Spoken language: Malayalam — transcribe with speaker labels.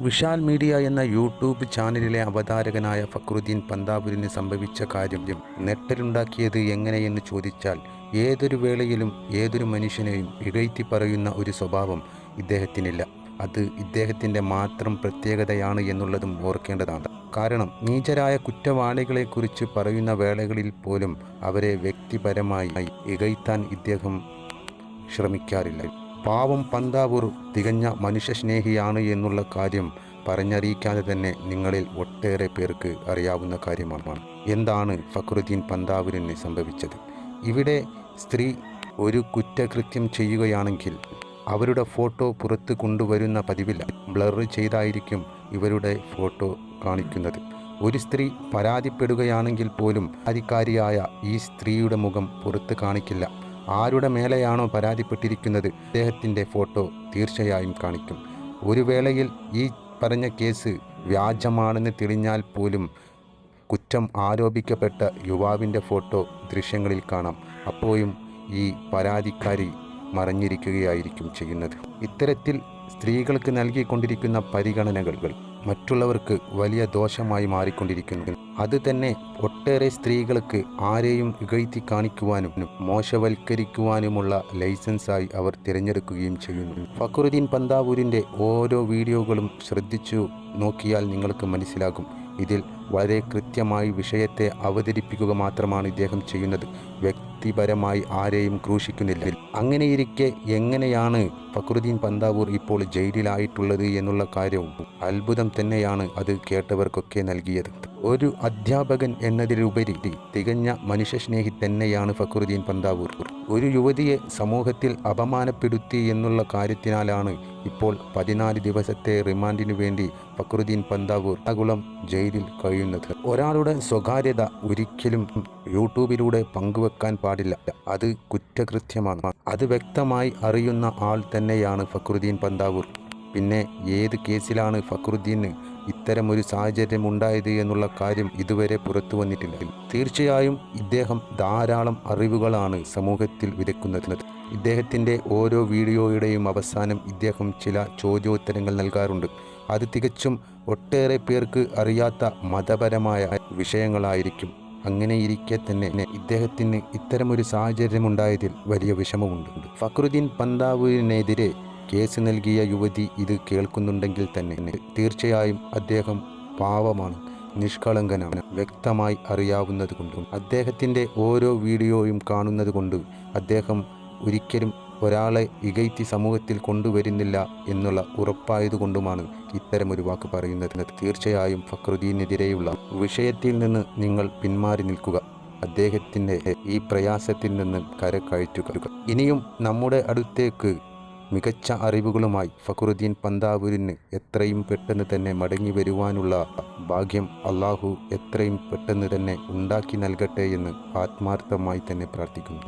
Speaker 1: വിശാൽ മീഡിയ എന്ന യൂട്യൂബ് ചാനലിലെ അവതാരകനായ ഫക്രുദ്ദീൻ പന്താപുരിന് സംഭവിച്ച കാര്യം നെട്ടലുണ്ടാക്കിയത് എങ്ങനെയെന്ന് ചോദിച്ചാൽ ഏതൊരു വേളയിലും ഏതൊരു മനുഷ്യനെയും ഇഴയ്ത്തി പറയുന്ന ഒരു സ്വഭാവം ഇദ്ദേഹത്തിനില്ല. അത് ഇദ്ദേഹത്തിന്റെ മാത്രം പ്രത്യേകതയാണ് എന്നുള്ളതും ഓർക്കേണ്ടതാണ്. കാരണം നീചരായ കുറ്റവാളികളെക്കുറിച്ച് പറയുന്ന വേളകളിൽ പോലും അവരെ വ്യക്തിപരമായി ഇകഴ്ത്താൻ ഇദ്ദേഹം ശ്രമിക്കാറില്ല. പാവം പന്താവൂർ തികഞ്ഞ മനുഷ്യസ്നേഹിയാണ് എന്നുള്ള കാര്യം പറഞ്ഞറിയിക്കാതെ തന്നെ നിങ്ങളിൽ ഒട്ടേറെ പേർക്ക് അറിയാവുന്ന കാര്യമാണ്. എന്താണ് ഫക്രുദ്ദീൻ പന്താവൂരിന് സംഭവിച്ചത്? ഇവിടെ സ്ത്രീ ഒരു കുറ്റകൃത്യം ചെയ്യുകയാണെങ്കിൽ അവരുടെ ഫോട്ടോ പുറത്ത് കൊണ്ടുവരുന്ന പതിവില്ല ബ്ലർ ചെയ്തായിരിക്കും ഇവരുടെ ഫോട്ടോ കാണിക്കുന്നത്. ഒരു സ്ത്രീ പരാതിപ്പെടുകയാണെങ്കിൽ പോലും അധികാരിയായ ഈ സ്ത്രീയുടെ മുഖം പുറത്ത് കാണിക്കില്ല. ആരുടെ മേലെയാണോ പരാതിപ്പെട്ടിരിക്കുന്നത്? അദ്ദേഹത്തിന്റെ ഫോട്ടോ തീർച്ചയായും കാണിക്കും. ഒരു വേളയിൽ ഈ പറഞ്ഞ കേസ് വ്യാജമാണെന്ന് തെളിഞ്ഞാൽ പോലും കുറ്റം ആരോപിക്കപ്പെട്ട യുവാവിന്റെ ഫോട്ടോ ദൃശ്യങ്ങളിൽ കാണാം. അപ്പോഴും ഈ പരാതിക്കാരി മറഞ്ഞിരിക്കുകയായിരിക്കും ചെയ്യുന്നത്. ഇത്തരത്തിൽ സ്ത്രീകൾക്ക് നൽകിക്കൊണ്ടിരിക്കുന്ന പരിഗണനകൾ മറ്റുള്ളവർക്ക് വലിയ ദോഷമായി മാറിക്കൊണ്ടിരിക്കുന്നു. അത് തന്നെ ഒട്ടേറെ സ്ത്രീകൾക്ക് ആരെയും ഇകഴ്ത്തി കാണിക്കുവാനും മോശവൽക്കരിക്കുവാനുമുള്ള ലൈസൻസായി അവർ തിരഞ്ഞെടുക്കുകയും ചെയ്യുന്നു. ഫക്രുദ്ദീൻ പന്താവൂരിന്റെ ഓരോ വീഡിയോകളും ശ്രദ്ധിച്ചു നോക്കിയാൽ നിങ്ങൾക്ക് മനസ്സിലാകും. ഇതിൽ വളരെ കൃത്യമായി വിഷയത്തെ അവതരിപ്പിക്കുക മാത്രമാണ് ഇദ്ദേഹം ചെയ്യുന്നത്. വ്യക്തിപരമായി ആരെയും ക്രൂശിക്കുന്നില്ല. അങ്ങനെയിരിക്കെ എങ്ങനെയാണ് ഫക്രുദ്ദീൻ പന്താവൂർ ഇപ്പോൾ ജയിലിലായിട്ടുള്ളത് എന്നുള്ള കാര്യവും അത്ഭുതം തന്നെയാണ് അത് കേട്ടവർക്കൊക്കെ നൽകിയത്. ഒരു അധ്യാപകൻ എന്നതിലുപരി തികഞ്ഞ മനുഷ്യസ്നേഹി തന്നെയാണ് ഫക്രുദ്ദീൻ പന്താവൂർ. ഒരു യുവതിയെ സമൂഹത്തിൽ അപമാനപ്പെടുത്തി എന്നുള്ള കാര്യത്തിനാലാണ് ഇപ്പോൾ പതിനാല് ദിവസത്തെ റിമാൻഡിനു വേണ്ടി ഫക്രുദ്ദീൻ പന്താവൂർ എറണാകുളം ജയിലിൽ കഴിയുന്നത്. ഒരാളുടെ സ്വകാര്യത ഒരിക്കലും യൂട്യൂബിലൂടെ പങ്കുവെക്കാൻ പാടില്ല. അത് കുറ്റകൃത്യമാണ്. അത് വ്യക്തമായി അറിയുന്ന ആൾ തന്നെയാണ് ഫക്രുദ്ദീൻ പന്താവൂർ. പിന്നെ ഏത് കേസിലാണ് ഫക്രുദ്ദീന് ഇത്തരമൊരു സാഹചര്യം ഉണ്ടായത് എന്നുള്ള കാര്യം ഇതുവരെ പുറത്തു വന്നിട്ടില്ല. തീർച്ചയായും ഇദ്ദേഹം ധാരാളം അറിവുകളാണ് സമൂഹത്തിൽ വിതയ്ക്കുന്നത്. ഇദ്ദേഹത്തിന്റെ ഓരോ വീഡിയോയുടെയും അവസാനം ഇദ്ദേഹം ചില ചോദ്യോത്തരങ്ങൾ നൽകാറുണ്ട്. അത് തികച്ചും ഒട്ടേറെ പേർക്ക് അറിയാത്ത മതപരമായ വിഷയങ്ങളായിരിക്കും. അങ്ങനെ ഇരിക്കെ തന്നെ ഇദ്ദേഹത്തിന് ഇത്തരമൊരു സാഹചര്യം സാഹചര്യമുണ്ടായതിൽ വലിയ വിഷമമുണ്ട്. ഫക്രുദ്ദീൻ പന്താവൂരിനെതിരെ കേസ് നൽകിയ യുവതി ഇത് കേൾക്കുന്നുണ്ടെങ്കിൽ തന്നെ തീർച്ചയായും അദ്ദേഹം പാവമാണ് നിഷ്കളങ്കനാണ് വ്യക്തമായി അറിയാവുന്നത് കൊണ്ടും അദ്ദേഹത്തിന്റെ ഓരോ വീഡിയോയും കാണുന്നത് കൊണ്ട് അദ്ദേഹം ഒരിക്കലും ഒരാളെ ഇകയ്ത്തി സമൂഹത്തിൽ കൊണ്ടുവരുന്നില്ല എന്നുള്ള ഉറപ്പായതുകൊണ്ടുമാണ് ഇത്തരമൊരു വാക്ക് പറയുന്നത്. തീർച്ചയായും ഫക്രുദ്ദീനെതിരെയുള്ള വിഷയത്തിൽ നിന്ന് നിങ്ങൾ പിന്മാറി നിൽക്കുക. അദ്ദേഹത്തിന്റെ ഈ പ്രയാസത്തിൽ നിന്ന് കരക്കയറ്റുക ഇനിയും നമ്മുടെ അടുത്തേക്ക് മികച്ച അറിവുകളുമായി ഫക്രുദ്ദീൻ പന്താവൂരിന് എത്രയും പെട്ടെന്ന് തന്നെ മടങ്ങി വരുവാനുള്ള ഭാഗ്യം അള്ളാഹു എത്രയും പെട്ടെന്ന് തന്നെ ഉണ്ടാക്കി നൽകട്ടെ എന്ന് ആത്മാർത്ഥമായി തന്നെ പ്രാർത്ഥിക്കുന്നു.